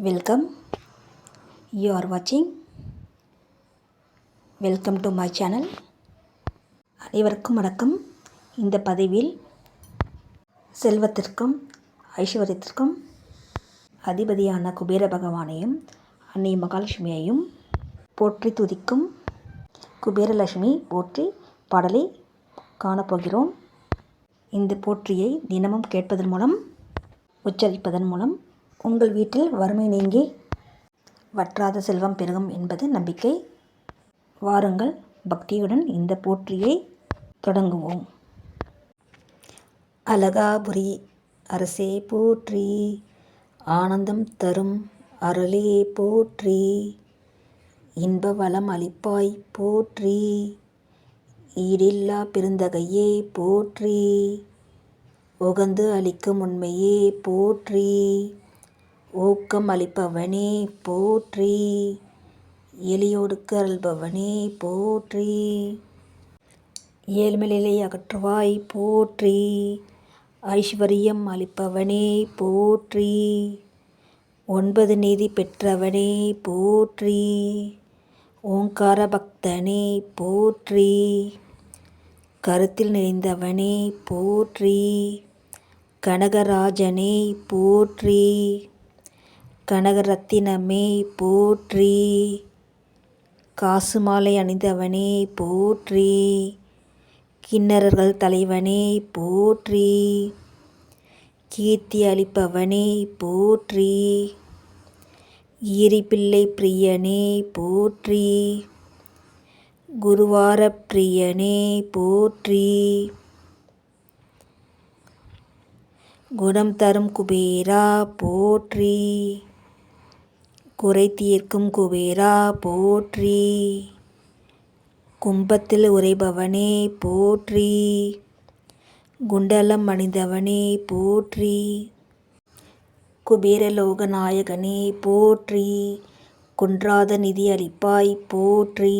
Welcome you are வாட்சிங் welcome to my channel அனைவருக்கும் வணக்கம். இந்த பதிவில் செல்வத்திற்கும் ஐஸ்வர்யத்திற்கும் அதிபதியான குபேர பகவானையும் அன்னை மகாலட்சுமியையும் போற்றி துதிக்கும் குபேரலட்சுமி போற்றி பாடலை காணப்போகிறோம் இந்த போற்றியை தினமும் கேட்பதன் மூலம் உச்சரிப்பதன் மூலம் உங்கள் வீட்டில் வறுமை நீங்கி வற்றாத செல்வம் பெருகும் என்பது நம்பிக்கை. வாருங்கள் பக்தியுடன் இந்த போற்றியை தொடங்குவோம். அழகாபுரி அரசே போற்றி ஆனந்தம் தரும் அருளே போற்றி இன்ப வளம் அளிப்பாய் போற்றி ஈடில்லா பெருந்தகையே போற்றி உகந்து அளிக்கும் உண்மையே போற்றி. ஊக்கம் அளிப்பவனே போற்றி. எளியோடுக்கு அருள்பவனே போற்றி. ஏழ்மையிலே அகற்றுவாய் போற்றி. ஐஸ்வர்யம் அளிப்பவனே போற்றி. ஒன்பது நீதி பெற்றவனே போற்றி. ஓங்கார பக்தனே போற்றி. கருத்தில் நிறைந்தவனே போற்றி. கனகராஜனே போற்றி. கனகரத்தினமே போற்றி. காசு மாலை அணிந்தவனே போற்றி. கிண்ணறர்கள் தலைவனே போற்றி. கீர்த்தி அளிப்பவனே போற்றி. ஈரிப்பிள்ளை பிரியனே போற்றி. குருவார பிரியனே போற்றி. குணம் தரும் குபேரா போற்றி. குறை தீர்க்கும் குபேரா போற்றி. கும்பத்தில் உரைபவனே போற்றி. குண்டலம் அணிந்தவனே போற்றி. குபேரலோக நாயகனே போற்றி. குன்றாத நிதி அளிப்பாய் போற்றி.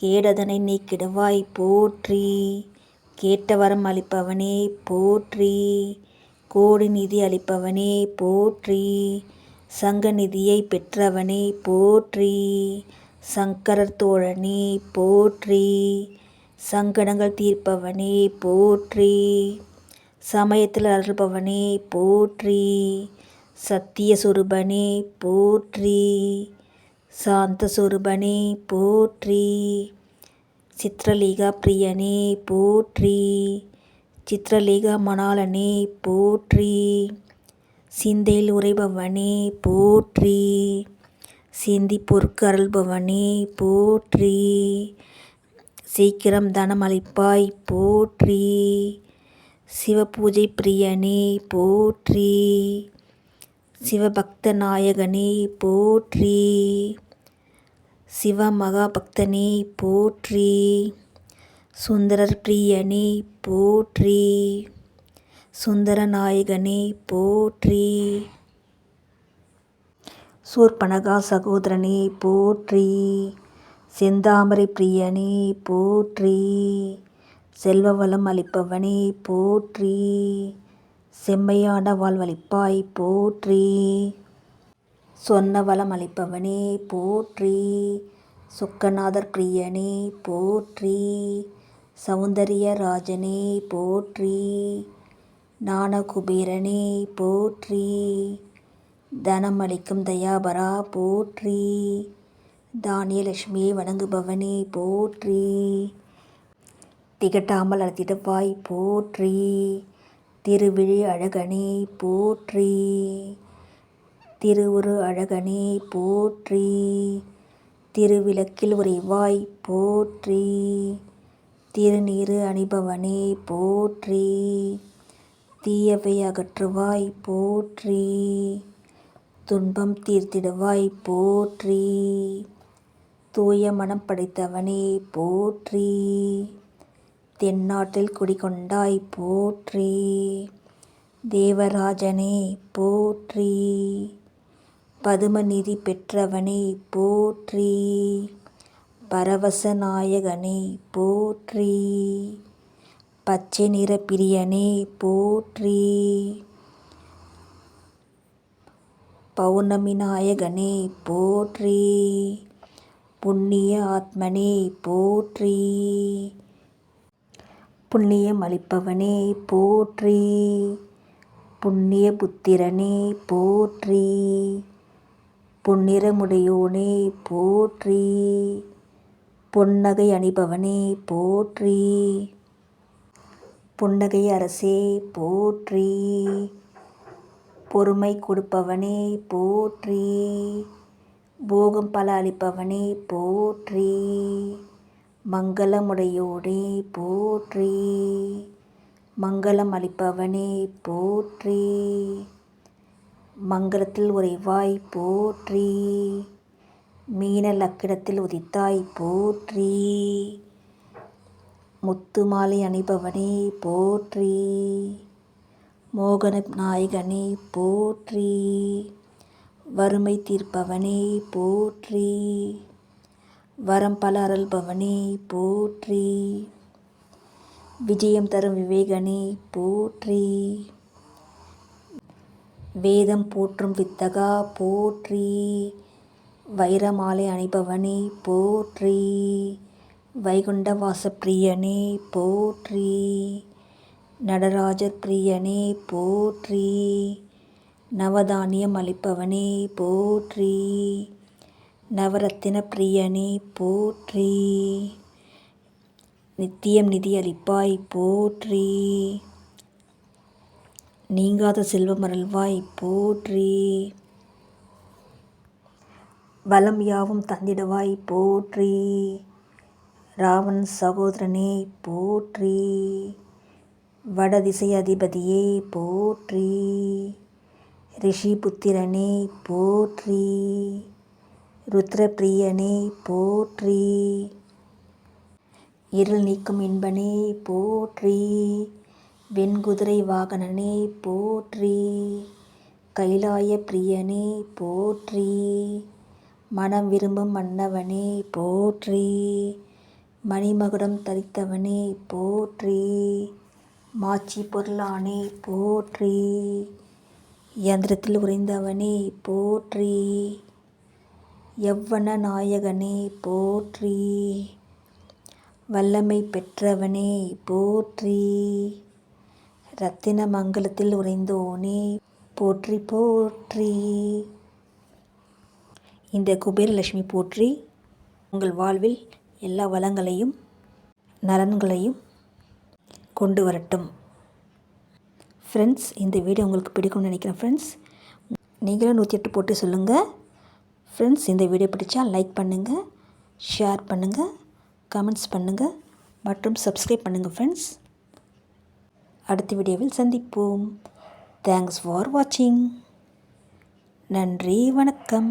கேடதனை நீக்கிடுவாய் போற்றி. கேட்டவரம் அளிப்பவனே போற்றி. கோடி நிதி அளிப்பவனே போற்றி. சங்கநிதியை பெற்றவனே போற்றி. சங்கரர் தோழனே போற்றி. சங்கடங்கள் தீர்ப்பவனே போற்றி. சமயத்தில் அருள்பவனே போற்றி. சத்திய சொருபனே போற்றி. சாந்த சொருபனே போற்றி. சித்ரலீகா பிரியனே போற்றி. சித்ரலீகா மணாலனே போற்றி. சிந்தையில் உரைபவனே போற்றி. சிந்தி பொற்கருள்பவனே போற்றி. சீக்கிரம் தனம் அளிப்பாய் போற்றி. சிவபூஜை பிரியனே போற்றி. சிவபக்த நாயகனே போற்றி. சிவ மகாபக்தனே போற்றி. சுந்தரர் பிரியனே போற்றி. சுந்தரநாயகனே போற்றி. சூர்பனகா சகோதரனே போற்றி. செந்தாமரை பிரியனே போற்றி. செல்வவளம் அளிப்பவனே போற்றி. செம்மையான வாழ்வளிப்பாய் போற்றி. சொன்ன வளம் அளிப்பவனே போற்றி. சுக்கநாதர் பிரியனே போற்றி. சௌந்தரிய ராஜனே போற்றி. ஞானகுபேரனே போற்றி. தனம் அளிக்கும் தயாபரா போற்றி. தானியலட்சுமியை வணங்குபவனே போற்றி. திகட்டாமல் அழைத்திடுவாய் போற்றி. திருவிழி அழகனே போற்றி. திருவுரு அழகனே போற்றி. திருவிளக்கில் உறைவாய் போற்றி. திருநீறு அணிபவனே போற்றி. தீயவை அகற்றுவாய் போற்றி. துன்பம் தீர்த்திடுவாய் போற்றி. தூய மனம் படைத்தவனே போற்றி. தென்னாட்டில் குடிகொண்டாய் போற்றி. தேவராஜனே போற்றி. பதுமநிதி பெற்றவனே போற்றி. பரவச நாயகனே போற்றி. பச்சை நிற பிரியனே போற்றி. பௌர்ணமி நாயகனே போற்றி. புண்ணிய ஆத்மனே போற்றி. புண்ணியம் அளிப்பவனே போற்றி. புண்ணிய புத்திரனே போற்றி. பொன்னிறமுடையோனே போற்றி. பொன்னகை அணிபவனே போற்றி. புன்னகை அரசே போற்றி. பொறுமை கொடுப்பவனே போற்றி. போகம் பல அளிப்பவனே போற்றி. மங்களமுடையோடே போற்றி. மங்களம் அளிப்பவனே போற்றி. மங்களத்தில் உறைவாய் போற்றி. மீன லக்கிடத்தில் உதித்தாய் போற்றி. முத்து மாலை அணிபவனே போற்றி. மோகன நாயகனே போற்றி. வறுமை தீர்ப்பவனே போற்றி. வரம் பல அருள்பவனே போற்றி. விஜயம் தரும் விவேகனே போற்றி. வேதம் போற்றும் வித்தகா போற்றி. வைரமாலை அணிபவனே போற்றி. வைகுண்ட வாசப்பிரியனே போற்றி. நடராஜர் பிரியனே போற்றி. நவதானியம் அளிப்பவனே போற்றி. நவரத்தின பிரியனே போற்றி. நித்தியம் நிதி அளிப்பாய் போற்றி. நீங்காத செல்வமருள்வாய் போற்றி. வலம் யாவும் தந்திடுவாய் போற்றி. ராவன் சகோதரனே போற்றி. வடதிசை அதிபதியே போற்றி. ரிஷி புத்திரனே போற்றி. ருத்ரப்பிரியனே போற்றி. இருள் நீக்கும் இன்பனே போற்றி. வெண்குதிரை வாகனனே போற்றி. கைலாய பிரியனே போற்றி. மனம் விரும்பும் மன்னவனே போற்றி. மணிமகுடம் தரித்தவனே போற்றி. மாச்சி பொருளானே போற்றி. இயந்திரத்தில் உறைந்தவனே போற்றி. எவ்வன நாயகனே போற்றி. வல்லமை பெற்றவனே போற்றி. ரத்தின மங்கலத்தில் உறைந்தோனே போற்றி போற்றி. இந்த குபேரலட்சுமி போற்றி. உங்கள் வாழ்வில் எல்லா வளங்களையும் நலன்களையும் கொண்டு வரட்டும். ஃப்ரெண்ட்ஸ் இந்த வீடியோ உங்களுக்கு பிடிக்கும்னு நினைக்கிறேன் ஃப்ரெண்ட்ஸ் நீங்களும் நூற்றி எட்டு போட்டு சொல்லுங்கள் ஃப்ரெண்ட்ஸ் இந்த வீடியோ பிடிச்சா லைக் பண்ணுங்கள் ஷேர் பண்ணுங்கள் கமெண்ட்ஸ் பண்ணுங்கள் மற்றும் சப்ஸ்கிரைப் பண்ணுங்கள் ஃப்ரெண்ட்ஸ் அடுத்த வீடியோவில் சந்திப்போம். தேங்க்ஸ் ஃபார் வாட்சிங் நன்றி வணக்கம்.